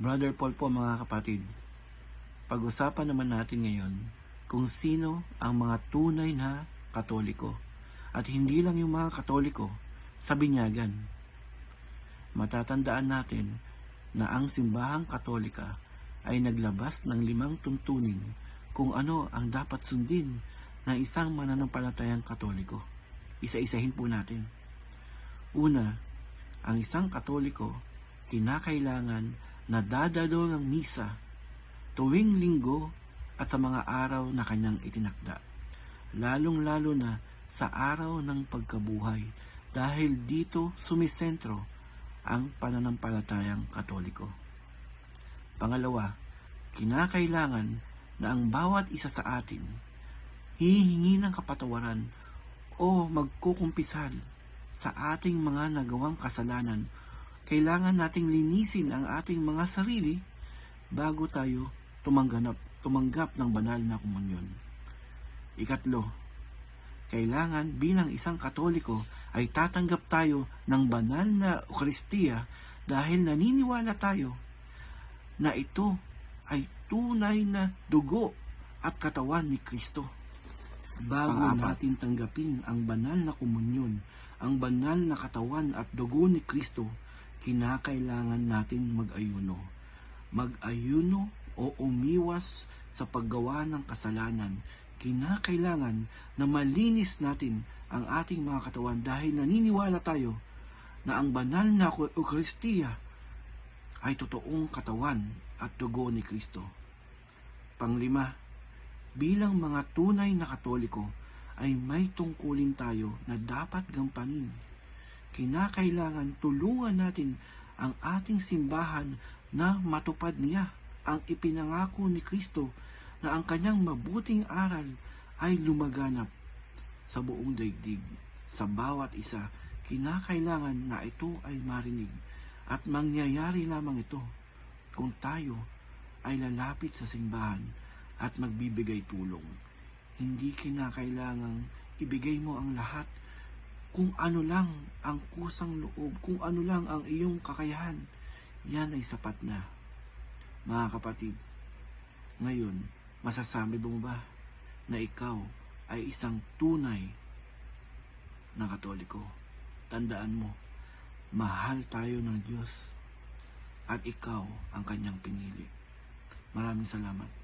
Brother Paul po mga kapatid, pag-usapan naman natin ngayon kung sino ang mga tunay na katoliko at hindi lang yung mga katoliko sa binyagan. Matatandaan natin na ang simbahang katolika ay naglabas ng limang tuntunin kung ano ang dapat sundin ng isang mananampalatayang katoliko. Isa-isahin po natin. Una, ang isang katoliko kinakailangan na dadalo ng misa tuwing linggo at sa mga araw na kanyang itinakda. Lalong-lalo na sa araw ng pagkabuhay dahil dito sumisentro ang pananampalatayang katoliko. Pangalawa, kinakailangan na ang bawat isa sa atin hihingi ng kapatawaran o magkukumpisal sa ating mga nagawang kasalanan. Kailangan nating linisin ang ating mga sarili bago tayo tumangganap, tumanggap ng banal na komunyon. Ikatlo, kailangan bilang isang katoliko ay tatanggap tayo ng banal na Eucharistia dahil naniniwala tayo na ito ay tunay na dugo at katawan ni Kristo. Bago natin tanggapin ang banal na komunyon, ang banal na katawan at dugo ni Kristo, kinakailangan natin mag-ayuno. Mag-ayuno o umiwas sa paggawa ng kasalanan. Kinakailangan na malinis natin ang ating mga katawan dahil naniniwala tayo na ang banal na Eucharistia ay totoong katawan at dugo ni Kristo. Panglima, bilang mga tunay na katoliko ay may tungkulin tayo na dapat gampanin. Kinakailangan tulungan natin ang ating simbahan na matupad niya ang ipinangako ni Kristo na ang kanyang mabuting aral ay lumaganap sa buong daigdig. Sa bawat isa, kinakailangan na ito ay marinig at mangyayari lamang ito kung tayo ay lalapit sa simbahan at magbibigay tulong. Hindi kinakailangang ibigay mo ang lahat kung ano lang ang kusang loob, kung ano lang ang iyong kakayahan, yan ay sapat na. Mga kapatid, ngayon, masasabi mo ba na ikaw ay isang tunay na katoliko? Tandaan mo, mahal tayo ng Diyos at ikaw ang kanyang pinili. Maraming salamat.